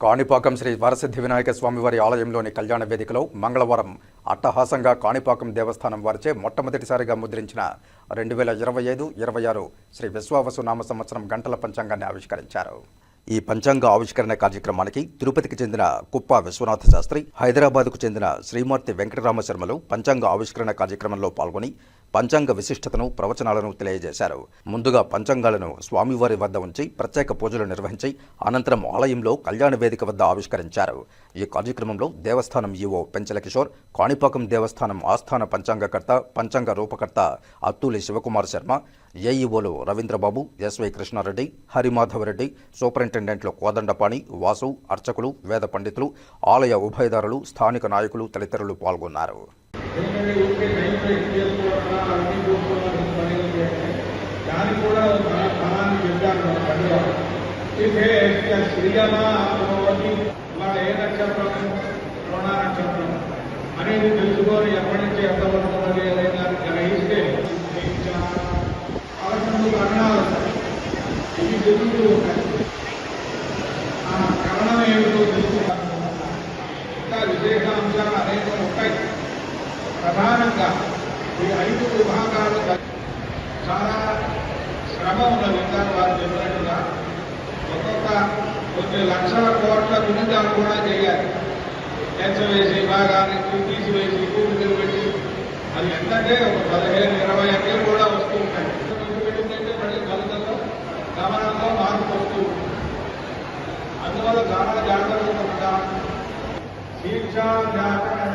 కాణిపాకం శ్రీ వరసిద్ధి వినాయక స్వామివారి ఆలయంలోని కళ్యాణ వేదికలో మంగళవారం అట్టహాసంగా కాణిపాకం దేవస్థానం వారిచే మొట్టమొదటిసారిగా ముద్రించిన రెండు వేల ఇరవై ఐదు ఇరవై ఆరు శ్రీ విశ్వావసు నామ సంవత్సరం గంటల పంచాంగాన్ని ఆవిష్కరించారు. ఈ పంచాంగ ఆవిష్కరణ కార్యక్రమానికి తిరుపతికి చెందిన కుప్ప విశ్వనాథ శాస్త్రి హైదరాబాద్కు చెందిన శ్రీమూర్తి వెంకటరామ శర్మలు పంచాంగ ఆవిష్కరణ కార్యక్రమంలో పాల్గొని పంచాంగ విశిష్టతను ప్రవచనాలను తెలియజేశారు. ముందుగా పంచాంగాలను స్వామివారి వద్ద ఉంచి ప్రత్యేక పూజలు నిర్వహించి అనంతరం ఆలయంలో కళ్యాణ వేదిక వద్ద ఆవిష్కరించారు. ఈ కార్యక్రమంలో దేవస్థానం ఈవో పెంచల కిషోర్ కాణిపాకం దేవస్థానం ఆస్థాన పంచాంగకర్త పంచాంగ రూపకర్త అత్తూలి శివకుమార్ శర్మ ఏఈఓలు రవీంద్రబాబు ఎస్వై కృష్ణారెడ్డి హరిమాధవరెడ్డి సూపరింటెండెంట్లు కోదండపాణి వాసు అర్చకులు వేద పండితులు ఆలయ ఉభయదారులు స్థానిక నాయకులు తదితరులు పాల్గొన్నారు. ఇదే శ్రీయమా అమ్మవతి ఏ నక్షత్రం రుణ నక్షత్రం అనేది తెలుసుకొని ఎప్పటి నుంచి ఎంత పడుతున్నది ఏదైనా గ్రహిస్తే పదకొండు కరణాలు ఇవి తెలుగు ఆ కరణం ఏమిటో తెలుసుకుంటాను ఇంకా విశేష అంశాలు అనేక ఉంటాయి. ప్రధానంగా ఈ ఐదు విభాగాలు చాలా శ్రమ ఉన్నది కోట్ల దుర్నిటాలు కూడా చేయాలి టెన్షన్ వేసి బాగా తీసివేసి కూడికలు పెట్టి అది ఎంతంటే ఒక పదిహేను ఇరవై అంకెలు కూడా వస్తూ ఉంటాయి. పెట్టిందంటే మళ్ళీ ఫలితంలో గమనంలో మార్పు వస్తూ ఉంటుంది. అందువల్ల జాగ్రత్తగా ఉంటాం శిక్షా జాగరణ